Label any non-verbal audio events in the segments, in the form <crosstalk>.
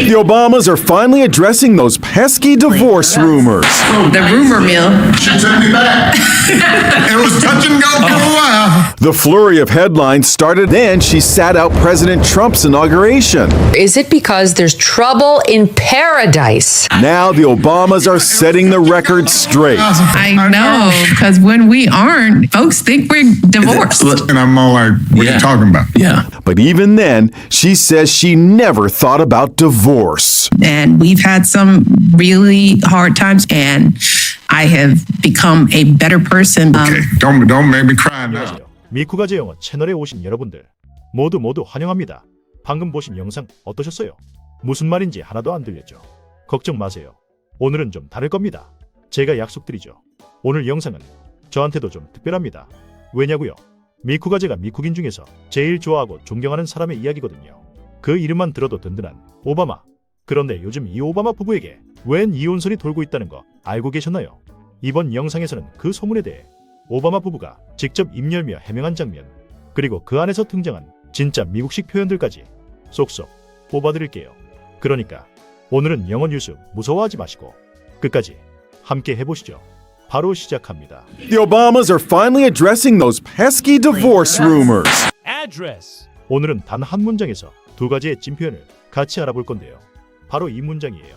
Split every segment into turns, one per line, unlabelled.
The Obamas are finally addressing those pesky divorce rumors.
Oh, the rumor mill.
She took me back. <laughs> it was touch and go for a oh. while.
The flurry of headlines started then she sat out President Trump's inauguration.
Is it because there's trouble in paradise?
Now the Obamas are setting the record straight.
I know, because when we aren't, folks think we're divorced.
And I'm all like, what are you talking about?
Yeah.
But even then, she says she never thought about divorce.
And we've had some really hard times, and I have become a better person. Um,
Okay, don't don't make me cry now.
미쿠가제 영어 채널에 오신 여러분들 모두 모두 환영합니다. 방금 보신 영상 어떠셨어요? 무슨 말인지 하나도 안 들렸죠? 걱정 마세요. 오늘은 좀 다를 겁니다. 제가 약속드리죠. 오늘 영상은 저한테도 좀 특별합니다. 왜냐고요? 미쿠가제가 미국인 중에서 제일 좋아하고 존경하는 사람의 이야기거든요. 그 이름만 들어도 든든한 오바마. 그런데 요즘 이 오바마 부부에게 웬 이혼설이 돌고 있다는 거 알고 계셨나요? 이번 영상에서는 그 소문에 대해 오바마 부부가 직접 입 열며 해명한 장면, 그리고 그 안에서 등장한 진짜 미국식 표현들까지 쏙쏙 뽑아드릴게요. 그러니까 오늘은 영어 뉴스 무서워하지 마시고 끝까지 함께 해보시죠. 바로 시작합니다.
The Obamas are finally addressing those pesky divorce rumors.
address.
오늘은 단 한 문장에서 두 가지의 찐 표현을 같이 알아볼 건데요. 바로 이 문장이에요.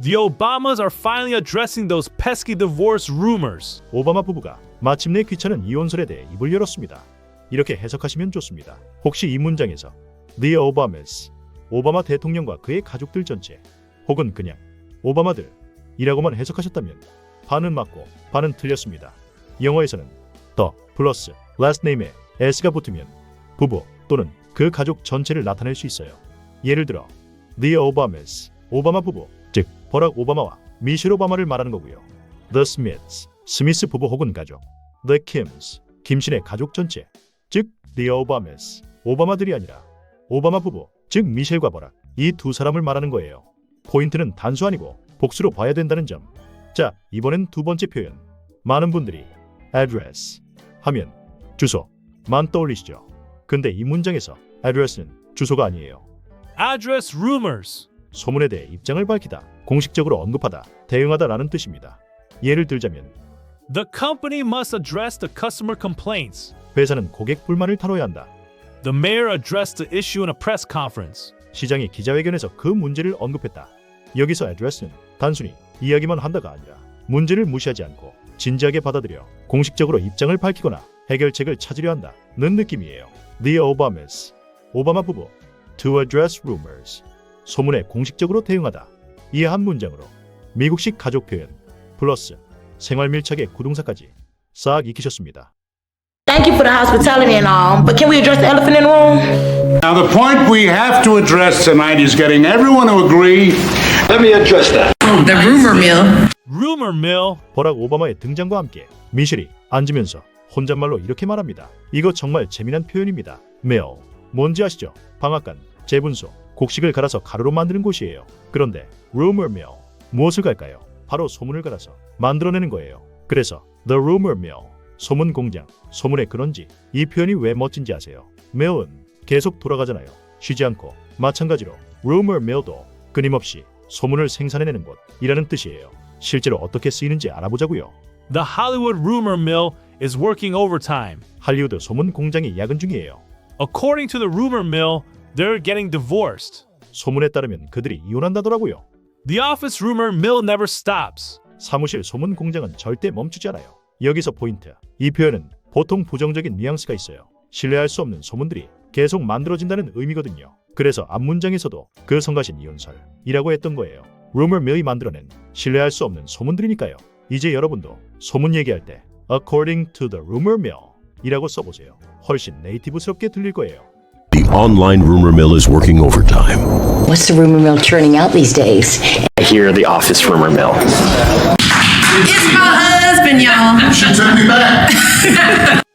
The Obamas are finally addressing those pesky divorce rumors.
오바마 부부가 마침내 귀찮은 이혼설에 대해 입을 열었습니다. 이렇게 해석하시면 좋습니다. 혹시 이 문장에서 The Obamas, 오바마 대통령과 그의 가족들 전체, 혹은 그냥 오바마들이라고만 해석하셨다면 반은 맞고 반은 틀렸습니다. 영어에서는 the 플러스 last name에 s가 붙으면 부부 또는 그 가족 전체를 나타낼 수 있어요. 예를 들어 The Obamas, 오바마 부부, 즉 버락 오바마와 미셸 오바마를 말하는 거고요. The Smiths, 스미스 부부 혹은 가족. The Kims, 김신의 가족 전체. 즉 The Obamas, 오바마들이 아니라 오바마 부부, 즉 미셸과 버락 이 두 사람을 말하는 거예요. 포인트는 단수 아니고 복수로 봐야 된다는 점. 자, 이번엔 두 번째 표현. 많은 분들이 address 하면 주소만 떠올리시죠. 근데 이 문장에서 address는 주소가 아니에요.
Address rumors.
소문에 대해 입장을 밝히다, 공식적으로 언급하다, 대응하다라는 뜻입니다. 예를 들자면
The company must address the customer complaints.
회사는 고객 불만을 다뤄야 한다.
The mayor addressed the issue in a press conference.
시장이 기자회견에서 그 문제를 언급했다. 여기서 address는 단순히 이야기만 한다가 아니라 문제를 무시하지 않고 진지하게 받아들여 공식적으로 입장을 밝히거나 해결책을 찾으려 한다는 느낌이에요. The Obamas, 오바마 부부, to address rumors, 소문에 공식적으로 대응하다. 이 한 문장으로 미국식 가족 표현 플러스 생활 밀착의 구동사까지 싹 익히셨습니다.
Thank you for the hospitality and all, but can we address the elephant in the room?
Now, the point we have to address tonight is getting everyone to agree. Let me address that.
The rumor mill.
Rumor mill.
버락 오바마의 등장과 함께 미셸이 앉으면서 혼잣말로 이렇게 말합니다. 이거 정말 재미난 표현입니다. 메어. 뭔지 아시죠? 방앗간, 재분소, 곡식을 갈아서 가루로 만드는 곳이에요. 그런데 rumor mill 무엇을 갈까요? 바로 소문을 갈아서 만들어내는 거예요. 그래서 the rumor mill 소문 공장, 소문의 근원지 이 표현이 왜 멋진지 아세요? mill은 계속 돌아가잖아요. 쉬지 않고 마찬가지로 rumor mill도 끊임없이 소문을 생산해내는 곳이라는 뜻이에요. 실제로 어떻게 쓰이는지 알아보자고요.
The Hollywood rumor mill is working overtime.
할리우드 소문 공장이 야근 중이에요.
According to the rumor mill, they're getting divorced.
소문에 따르면 그들이 이혼한다더라고요.
The office rumor mill never stops.
사무실 소문 공장은 절대 멈추지 않아요. 여기서 포인트. 이 표현은 보통 부정적인 뉘앙스가 있어요. 신뢰할 수 없는 소문들이 계속 만들어진다는 의미거든요. 그래서 앞 문장에서도 그 성가신 이혼설이라고 했던 거예요. rumor mill이 만들어낸 신뢰할 수 없는 소문들이니까요. 이제 여러분도 소문 얘기할 때 according to the rumor mill 이라고 써보세요. 훨씬 네이티브스럽게 들릴 거예요.
The online rumor mill is working overtime.
What's the rumor mill churning out these days?
I hear the office rumor mill.
It's my husband, y'all.
She took me back.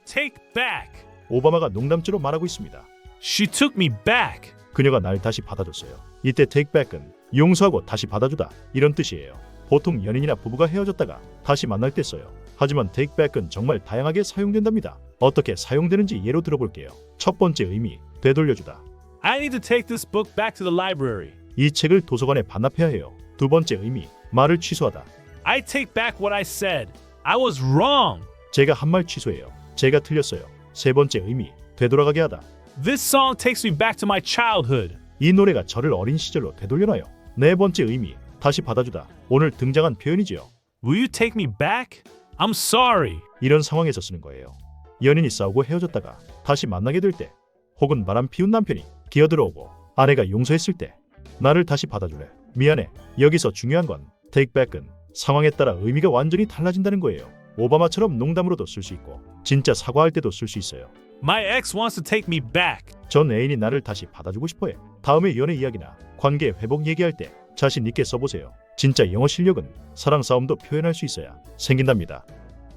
Take back.
오바마가 농담조로 말하고 있습니다.
She took me back.
그녀가 날 다시 받아줬어요. 이때 take back은 용서하고 다시 받아주다 이런 뜻이에요. 보통 연인이나 부부가 헤어졌다가 다시 만날 때 써요. 하지만 take back은 정말 다양하게 사용된답니다. 어떻게 사용되는지 예로 들어볼게요. 첫 번째 의미, 되돌려주다.
I need to take this book back to the library.
이 책을 도서관에 반납해야 해요. 두 번째 의미, 말을 취소하다.
I take back what I said. I was wrong.
제가 한 말 취소해요. 제가 틀렸어요. 세 번째 의미, 되돌아가게 하다.
This song takes me back to my childhood.
이 노래가 저를 어린 시절로 되돌려놔요. 네 번째 의미, 다시 받아주다. 오늘 등장한 표현이지요.
Will you take me back? I'm sorry.
이런 상황에서 쓰는 거예요. 연인이 싸우고 헤어졌다가 다시 만나게 될 때, 혹은 바람 피운 남편이 기어들어오고 아내가 용서했을 때, 나를 다시 받아줄래? 미안해. 여기서 중요한 건 take back은 상황에 따라 의미가 완전히 달라진다는 거예요. 오바마처럼 농담으로도 쓸 수 있고 진짜 사과할 때도 쓸 수 있어요.
My ex wants to take me back.
전 애인이 나를 다시 받아주고 싶어해. 다음에 연애 이야기나 관계 회복 얘기할 때 자신 있게 써보세요. 진짜 영어 실력은 사랑 싸움도 표현할 수 있어야 생긴답니다.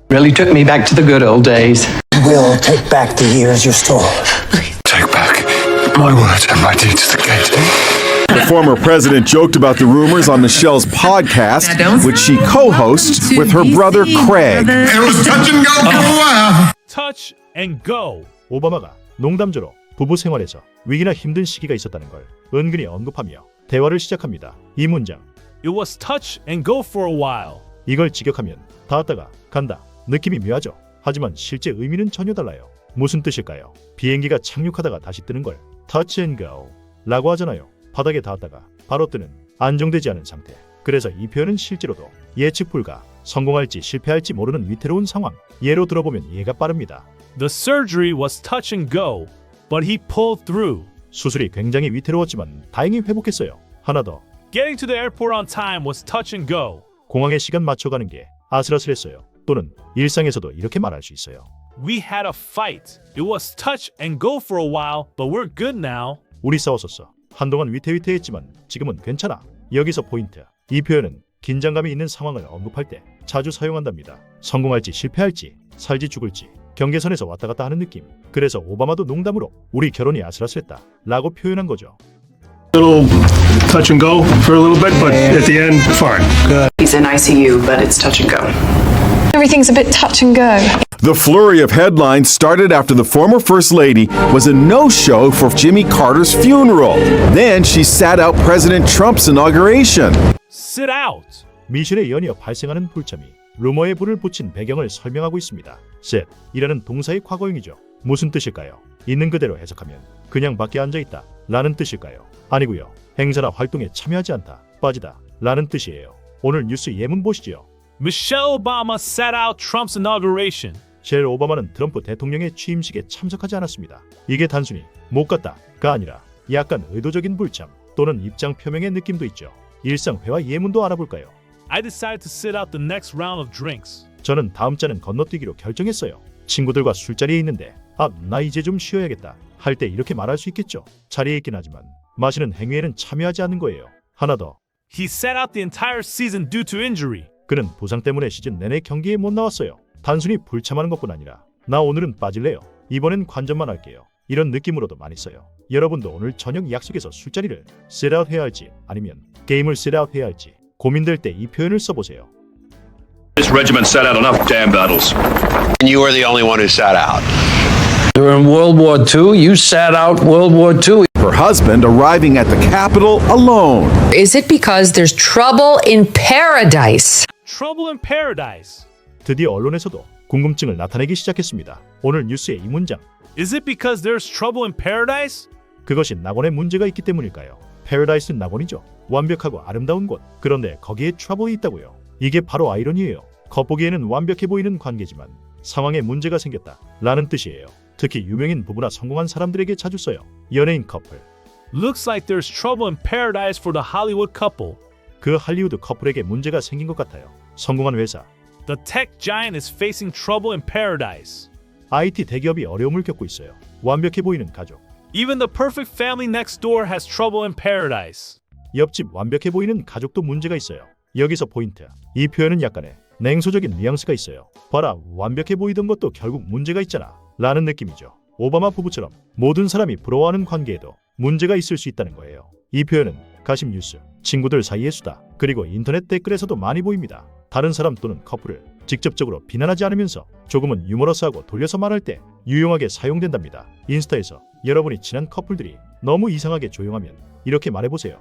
Really took me back to the good old days.
We'll take back the years you stole.
Take back my words and my deeds to the gate.
The former president joked about the rumors on Michelle's podcast, which she co hosts with her brother Craig.
It was touch and go for a while.
Touch and go.
오바마가 농담조로 부부 생활에서 위기나 힘든 시기가 있었다는 걸 은근히 언급하며 대화를 시작합니다. 이 문장
It was touch and go for a while.
이걸 직역하면 닿았다가 간다 느낌이 묘하죠. 하지만 실제 의미는 전혀 달라요. 무슨 뜻일까요? 비행기가 착륙하다가 다시 뜨는 걸 touch and go 라고 하잖아요. 바닥에 닿았다가 바로 뜨는 안정되지 않은 상태. 그래서 이 표현은 실제로도 예측 불가, 성공할지 실패할지 모르는 위태로운 상황. 예로 들어보면 이해가 빠릅니다.
The surgery was touch and go, but he pulled through.
수술이 굉장히 위태로웠지만 다행히 회복했어요. 하나 더.
Getting to the airport on time was touch and go.
공항에 시간 맞춰가는 게 아슬아슬했어요. 또는 일상에서도 이렇게 말할 수 있어요.
We had a fight. It was touch and go for a while, but we're good now.
우리 싸웠었어. 한동안 위태위태했지만 지금은 괜찮아. 여기서 포인트. 이 표현은 긴장감이 있는 상황을 언급할 때 자주 사용한답니다. 성공할지 실패할지, 살지 죽을지, 경계선에서 왔다 갔다 하는 느낌. 그래서 오바마도 농담으로 우리 결혼이 아슬아슬했다 라고 표현한 거죠.
Little touch and go for a little bit, but at the end, fine.
He's in ICU, but it's touch and go.
Everything's a bit touch and go.
The flurry of headlines started after the former First Lady was a no show for Jimmy Carter's funeral. Then she sat out President Trump's inauguration.
Sit out.
미션에 연이어 발생하는 불참이 루머에 불을 붙인 배경을 설명하고 있습니다. set 이라는 동사의 과거형이죠. 무슨 뜻일까요? 있는 그대로 해석하면 그냥 밖에 앉아 있다 라는 뜻일까요? 아니고요. 행사나 활동에 참여하지 않다, 빠지다 라는 뜻이에요. 오늘 뉴스 예문 보시죠.
Michelle Obama sat out Trump's inauguration.
젤 오바마는 트럼프 대통령의 취임식에 참석하지 않았습니다. 이게 단순히 못 갔다가 아니라 약간 의도적인 불참 또는 입장 표명의 느낌도 있죠. 일상 회화 예문도 알아볼까요?
I decided to sit out the next round of drinks.
저는 다음 잔은 건너뛰기로 결정했어요. 친구들과 술자리에 있는데 아, 나 이제 좀 쉬어야겠다 할 때 이렇게 말할 수 있겠죠. 자리에 있긴 하지만 마시는 행위에는 참여하지 않는 거예요. 하나 더.
He sat out the entire season due to injury.
그는 부상 때문에 시즌 내내 경기에 못 나왔어요. 단순히 불참하는 것뿐 아니라 나 오늘은 빠질래요. 이번엔 관전만 할게요. 이런 느낌으로도 많이 써요. 여러분도 오늘 저녁 약속에서 술자리를 out 해야 할지 아니면 게임을 out 해야 할지 고민될 때 이 표현을 써보세요.
This regiment sat out enough damn battles.
And you were the only one who sat out.
During World War II, you sat out World War II.
Her husband arriving at the Capitol alone.
Is it because there's trouble in paradise?
Trouble in paradise.
드디어 언론에서도 궁금증을 나타내기 시작했습니다. 오늘 뉴스의 이 문장.
Is it because there's trouble in paradise?
그것이 낙원에 문제가 있기 때문일까요? 패러다이스는 낙원이죠. 완벽하고 아름다운 곳. 그런데 거기에 트러블이 있다고요. 이게 바로 아이러니예요. 겉보기에는 완벽해 보이는 관계지만 상황에 문제가 생겼다. 라는 뜻이에요. 특히 유명인 부부나 성공한 사람들에게 자주 써요. 연예인 커플.
Looks like there's trouble in paradise for the Hollywood couple.
그 할리우드 커플에게 문제가 생긴 것 같아요. 성공한 회사.
The tech giant is facing trouble in paradise.
IT 대기업이 어려움을 겪고 있어요. 완벽해 보이는 가족.
Even the perfect family next door has trouble in paradise.
옆집 완벽해 보이는 가족도 문제가 있어요. 여기서 포인트. 이 표현은 약간의 냉소적인 뉘앙스가 있어요. 봐라, 완벽해 보이던 것도 결국 문제가 있잖아. 라는 느낌이죠. 오바마 부부처럼 모든 사람이 부러워하는 관계에도 문제가 있을 수 있다는 거예요. 이 표현은 가심 뉴스, 친구들 사이의 수다, 그리고 인터넷 댓글에서도 많이 보입니다. 다른 사람 또는 커플을 직접적으로 비난하지 않으면서 조금은 유머러스하고 돌려서 말할 때 유용하게 사용된답니다. 인스타에서 여러분이 친한 커플들이 너무 이상하게 조용하면 이렇게 말해보세요.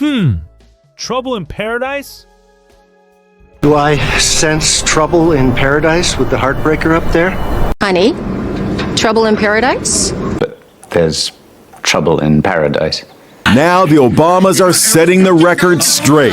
Hmm. Trouble in paradise?
Do I sense trouble in paradise with the heartbreaker up there?
Honey, trouble in paradise?
There's trouble in paradise.
Now the Obamas are setting the record straight.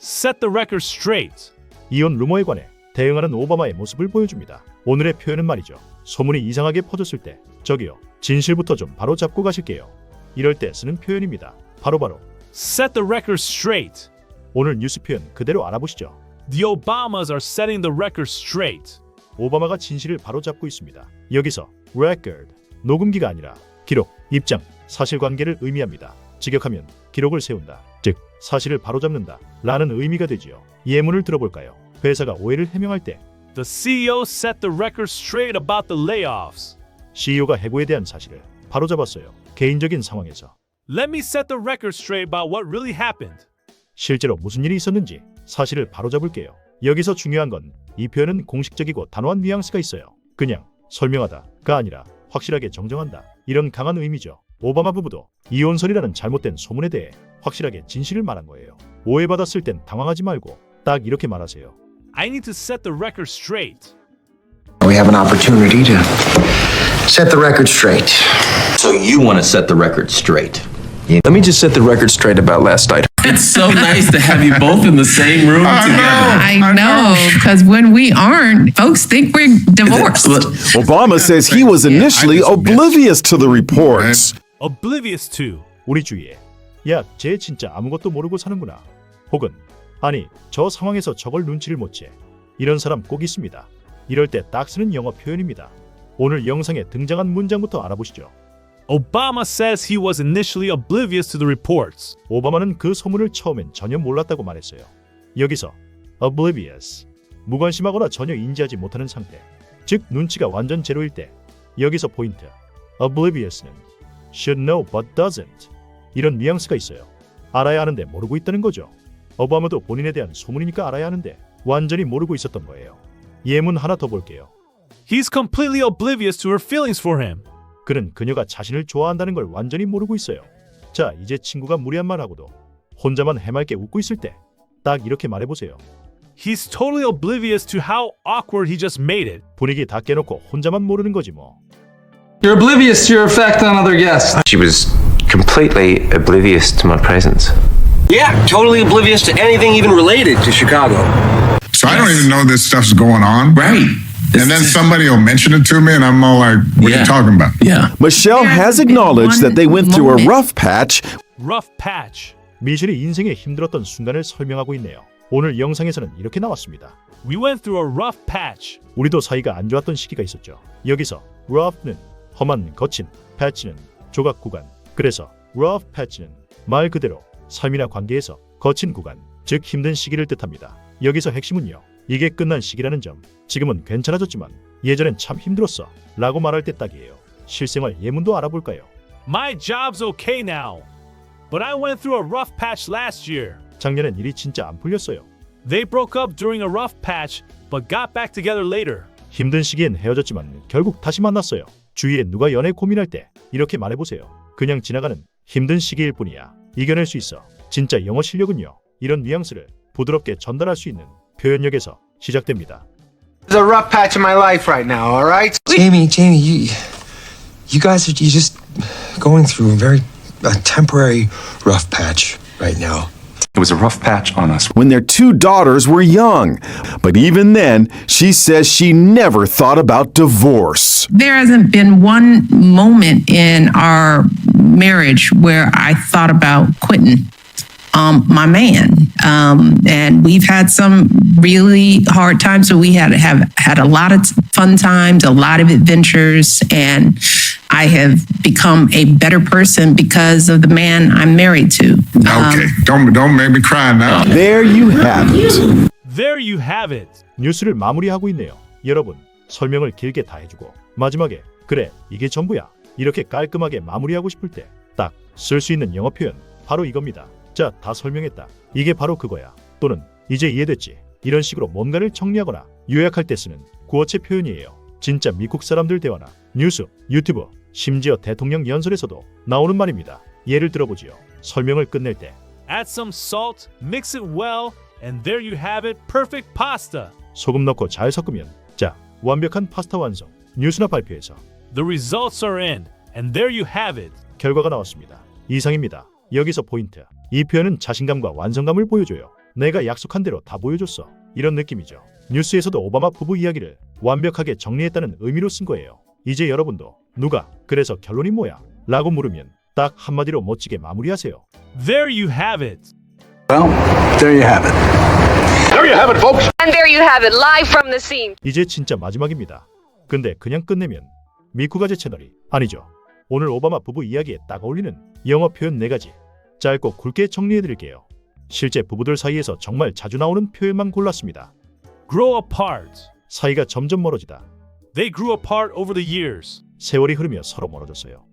Set the record straight.
이혼 루머에 관해 대응하는 오바마의 모습을 보여줍니다. 오늘의 표현은 말이죠. 소문이 이상하게 퍼졌을 때 저기요 진실부터 좀 바로 잡고 가실게요. 이럴 때 쓰는 표현입니다. 바로 바로
Set the record straight.
오늘 뉴스 표현 그대로 알아보시죠.
The Obamas are setting the record straight.
오바마가 진실을 바로잡고 있습니다. 여기서 record 녹음기가 아니라 기록, 입장, 사실관계를 의미합니다. 직역하면 기록을 세운다. 즉 사실을 바로잡는다. 라는 의미가 되지요. 예문을 들어볼까요? 회사가 오해를 해명할 때
The CEO set the record straight about the layoffs.
CEO가 해고에 대한 사실을 바로잡았어요. 개인적인 상황에서
Let me set the record straight about what really happened.
실제로 무슨 일이 있었는지 사실을 바로잡을게요. 여기서 중요한 건 이 표현은 공식적이고 단호한 뉘앙스가 있어요. 그냥 설명하다가 아니라 확실하게 정정한다. 이런 강한 의미죠. 오바마 부부도 이혼설이라는 잘못된 소문에 대해 확실하게 진실을 말한 거예요. 오해받았을 땐 당황하지 말고 딱 이렇게 말하세요.
I need to set the record straight.
We have an opportunity to set the record straight.
So you want to set the record straight.
Let me just set the record straight about last night.
It's so nice to have you both in the same room together.
I know, because when we aren't, folks think we're divorced.
Obama says he was initially oblivious to the reports.
Oblivious to.
우리 주위에 야, 쟤 진짜 아무것도 모르고 사는구나. 혹은 아니, 저 상황에서 저걸 눈치를 못 채. 이런 사람 꼭 있습니다. 이럴 때 딱 쓰는 영어 표현입니다. 오늘 영상에 등장한 문장부터 알아보시죠.
Obama says he was initially oblivious to the reports.
오바마는 그 소문을 처음엔 전혀 몰랐다고 말했어요. 여기서 oblivious, 무관심하거나 전혀 인지하지 못하는 상태, 즉 눈치가 완전 제로일 때 여기서 포인트, oblivious는 should know but doesn't 이런 뉘앙스가 있어요. 알아야 하는데 모르고 있다는 거죠. 오바마도 본인에 대한 소문이니까 알아야 하는데 완전히 모르고 있었던 거예요. 예문 하나 더 볼게요.
He's completely oblivious to her feelings for him.
그는 그녀가 자신을 좋아한다는 걸 완전히 모르고 있어요. 자, 이제 친구가 무리한 말하고도 혼자만 해맑게 웃고 있을 때 딱 이렇게 말해보세요.
He's totally oblivious to how awkward he just made it.
분위기 다 깨놓고 혼자만 모르는 거지 뭐.
You're oblivious to your effect on other guests.
She was completely oblivious to my presence.
Yeah, totally oblivious to anything even related to Chicago.
So I don't even know this stuff's going on.
Right.
And then somebody will mention it to me, and I'm all like, what are
Yeah.
you talking about?
Yeah.
Michelle has acknowledged that they went through a rough patch
Rough patch.
미셸이 인생에 힘들었던 순간을 설명하고 있네요. 오늘 영상에서는 이렇게 나왔습니다.
We went through a rough patch.
우리도 사이가 안 좋았던 시기가 있었죠. 여기서 rough는 험한, 거친, patch는 조각 구간. 그래서 rough patch는 말 그대로 삶이나 관계에서 거친 구간, 즉 힘든 시기를 뜻합니다. 여기서 핵심은요. 이게 끝난 시기라는 점. 지금은 괜찮아졌지만 예전엔 참 힘들었어. 라고 말할 때 딱이에요. 실생활 예문도 알아볼까요?
My job's okay now. But I went through a rough patch last year.
작년엔 일이 진짜 안 풀렸어요.
They broke up during a rough patch, but got back together later.
힘든 시기엔 헤어졌지만 결국 다시 만났어요. 주위에 누가 연애 고민할 때 이렇게 말해보세요. 그냥 지나가는 힘든 시기일 뿐이야. 이겨낼 수 있어. 진짜 영어 실력은요. 이런 뉘앙스를 부드럽게 전달할 수 있는 표현력에서 시작됩니다.
There's a rough patch in my life right now, all right?
Jamie, Jamie, you, you guys are you just going through a very a temporary rough patch right now.
It was a rough patch on us.
when their two daughters were young. But even then, she says she never thought about divorce.
There hasn't been one moment in our marriage where I thought about quitting um, my man. Um, and we've had some really hard times, but we had have had a lot of fun times, a lot of adventures, and I have become a better person because of the man I'm married to. Um,
Okay, don't don't make me cry now.
There you have it.
There you have it.
뉴스를 마무리하고 있네요. 여러분, 설명을 길게 다 해주고 마지막에 그래, 이게 전부야. 이렇게 깔끔하게 마무리하고 싶을 때 딱 쓸 수 있는 영어 표현 바로 이겁니다. 자, 다 설명했다. 이게 바로 그거야. 또는 이제 이해됐지. 이런 식으로 뭔가를 정리하거나 요약할 때 쓰는 구어체 표현이에요. 진짜 미국 사람들 대화나 뉴스, 유튜브, 심지어 대통령 연설에서도 나오는 말입니다. 예를 들어보지요. 설명을 끝낼 때
Add some salt, mix it well, and there you have it perfect pasta.
소금 넣고 잘 섞으면 자 완벽한 파스타 완성. 뉴스나 발표에서
The results are in, and there you have it.
결과가 나왔습니다. 이상입니다. 여기서 포인트. 이 표현은 자신감과 완성감을 보여줘요. 내가 약속한 대로 다 보여줬어. 이런 느낌이죠. 뉴스에서도 오바마 부부 이야기를 완벽하게 정리했다는 의미로 쓴 거예요. 이제 여러분도 누가 그래서 결론이 뭐야? 라고 물으면 딱 한마디로 멋지게 마무리하세요.
There you have it.
Well, there you have it. There you have it, folks.
And there you have it, live from the scene.
이제 진짜 마지막입니다. 근데 그냥 끝내면 미쿠가제 채널이 아니죠. 오늘 오바마 부부 이야기에 딱 어울리는 영어 표현 네 가지 짧고 굵게 정리해드릴게요. 실제 부부들 사이에서 정말 자주 나오는 표현만 골랐습니다.
Grow apart.
사이가 점점 멀어지다.
They grew apart over the years.
세월이 흐르며 서로 멀어졌어요.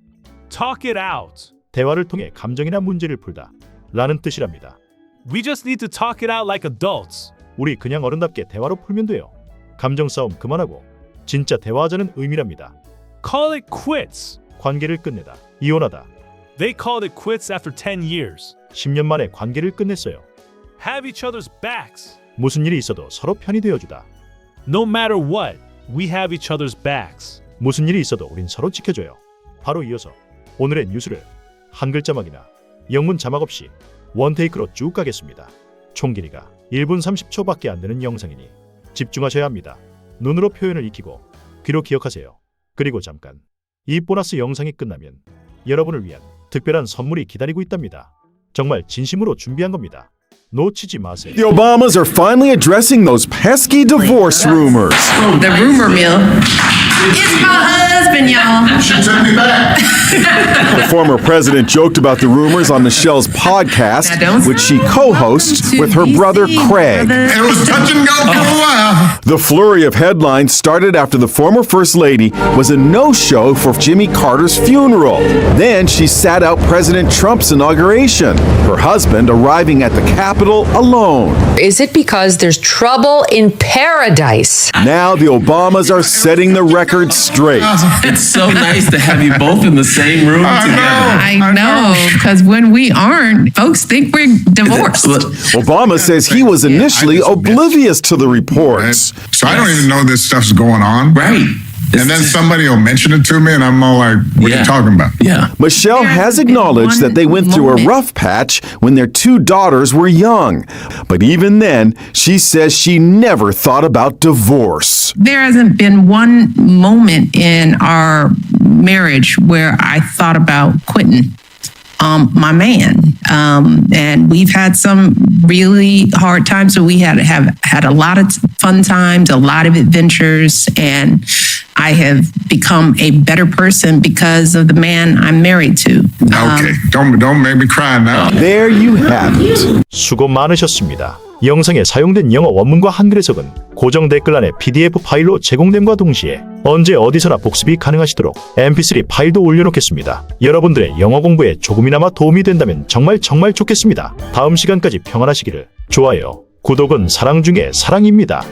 Talk it out.
대화를 통해 감정이나 문제를 풀다. 라는 뜻이랍니다.
We just need to talk it out like adults.
우리 그냥 어른답게 대화로 풀면 돼요. 감정 싸움 그만하고 진짜 대화하자는 의미랍니다.
Call it quits.
관계를 끝내다. 이혼하다.
They called it quits after 10 years.
10년 만에 관계를 끝냈어요.
Have each other's backs.
무슨 일이 있어도 서로 편이 되어주다.
No matter what, we have each other's backs.
무슨 일이 있어도 우린 서로 지켜줘요. 바로 이어서 오늘의 뉴스를 한 글 자막이나 영문 자막 없이 원테이크로 쭉 가겠습니다. 총 길이가 1분 30초밖에 안 되는 영상이니 집중하셔야 합니다. 눈으로 표현을 익히고 귀로 기억하세요. 그리고 잠깐 이 보너스 영상이 끝나면 여러분을 위한 특별한 선물이 기다리고 있답니다. 정말 진심으로 준비한 겁니다. 놓치지 마세요. The Obamas are finally addressing those pesky divorce rumors.
The rumor mill. It's my husband, y'all. <laughs>
She took me back.
The former president joked about the rumors on Michelle's podcast, which she co-hosts with her brother Craig.
It was touch and go for a oh. while.
The flurry of headlines started after the former First Lady was a no show for Jimmy Carter's funeral. Then she sat out President Trump's inauguration, her husband arriving at the Capitol alone.
Is it because there's trouble in paradise?
Now the Obamas are setting the record straight.
It's so nice to have you both in the same room together.
I know, because when we aren't, folks think we're divorced.
Obama says he was initially oblivious to the reports.
So I don't even know this stuff's going on.
Right.
And then somebody will mention it to me, and I'm all like, what are
Yeah.
you talking about?
Yeah.
Michelle
There
has
hasn't been
acknowledged that they
one
went through a
moment.
rough patch when their two daughters were young. But even then, she says she never thought about divorce.
There hasn't been one moment in our marriage where I thought about quitting um, my man. Um, and we've had some really hard times, but we had have had a lot of fun times, a lot of adventures, and I have become a better person because of the man I'm married to. Um,
Okay, don't don't make me cry now.
There you have it.
수고 많으셨습니다. 영상에 사용된 영어 원문과 한글 해석은 고정 댓글란에 PDF 파일로 제공됨과 동시에 언제 어디서나 복습이 가능하시도록 MP3 파일도 올려놓겠습니다. 여러분들의 영어 공부에 조금이나마 도움이 된다면 정말 정말 좋겠습니다. 다음 시간까지 평안하시기를. 좋아요, 구독은 사랑 중에 사랑입니다.